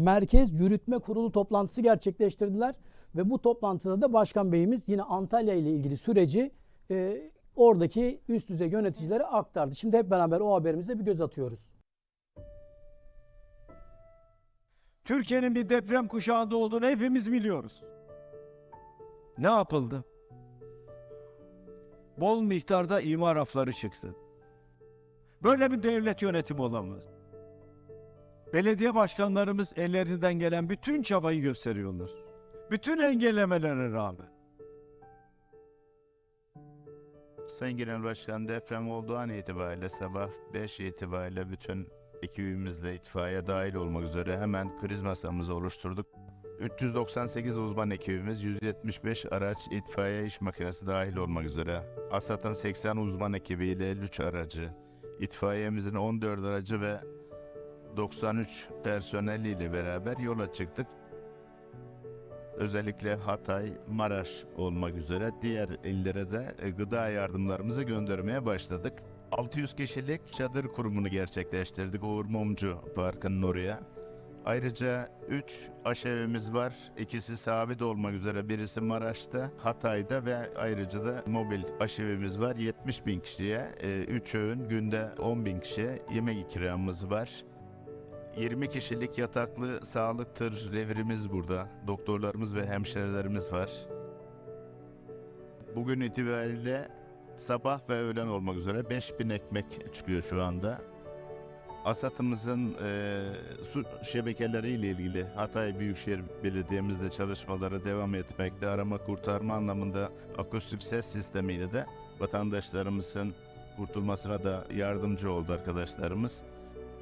merkez yürütme kurulu toplantısı gerçekleştirdiler ve bu toplantıda da Başkan Beyimiz yine Antalya ile ilgili süreci e, oradaki üst düzey yöneticilere aktardı. Şimdi hep beraber o haberimize bir göz atıyoruz. Türkiye'nin bir deprem kuşağında olduğunu hepimiz biliyoruz. Ne yapıldı? Bol miktarda imar rafları çıktı. Böyle bir devlet yönetimi olamaz. Belediye başkanlarımız ellerinden gelen bütün çabayı gösteriyorlar. Bütün engellemelere rağmen. Sayın Genel Başkan deprem olduğu an itibariyle sabah 5 itibariyle bütün ekibimizle itfaiye dahil olmak üzere hemen kriz masamızı oluşturduk. 398 uzman ekibimiz, 175 araç itfaiye iş makinesi dahil olmak üzere. ASAD'ın 80 uzman ekibiyle 53 aracı, itfaiyemizin 14 aracı ve 93 personeliyle beraber yola çıktık. Özellikle Hatay, Maraş olmak üzere diğer illere de e, gıda yardımlarımızı göndermeye başladık. 600 kişilik çadır kurumunu gerçekleştirdik Uğur Mumcu Parkı'nın oraya. Ayrıca 3 aşevimiz var. İkisi sabit olmak üzere. Birisi Maraş'ta, Hatay'da ve ayrıca da mobil aşevimiz var. 70 bin kişiye 3 öğün günde 10 bin kişiye yemek ikramımız var. 20 kişilik yataklı sağlık tır revirimiz burada. Doktorlarımız ve hemşirelerimiz var. Bugün itibariyle sabah ve öğlen olmak üzere 5000 ekmek çıkıyor şu anda. ASAT'ımızın eee, su şebekeleriyle ilgili Hatay Büyükşehir Belediye'mizde çalışmaları devam etmekte. Arama kurtarma anlamında akustik ses sistemiyle de vatandaşlarımızın kurtulmasına da yardımcı oldu arkadaşlarımız.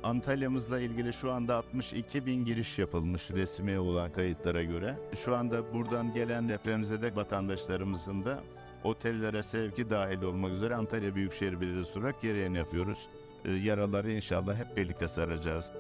Antalya'mızla ilgili şu anda 62 bin giriş yapılmış resmi olan kayıtlara göre. Şu anda buradan gelen depremzede vatandaşlarımızın da otellere sevki dahil olmak üzere Antalya Büyükşehir Belediyesi olarak gereğini yapıyoruz. Ee, Yaraları inşallah hep birlikte saracağız.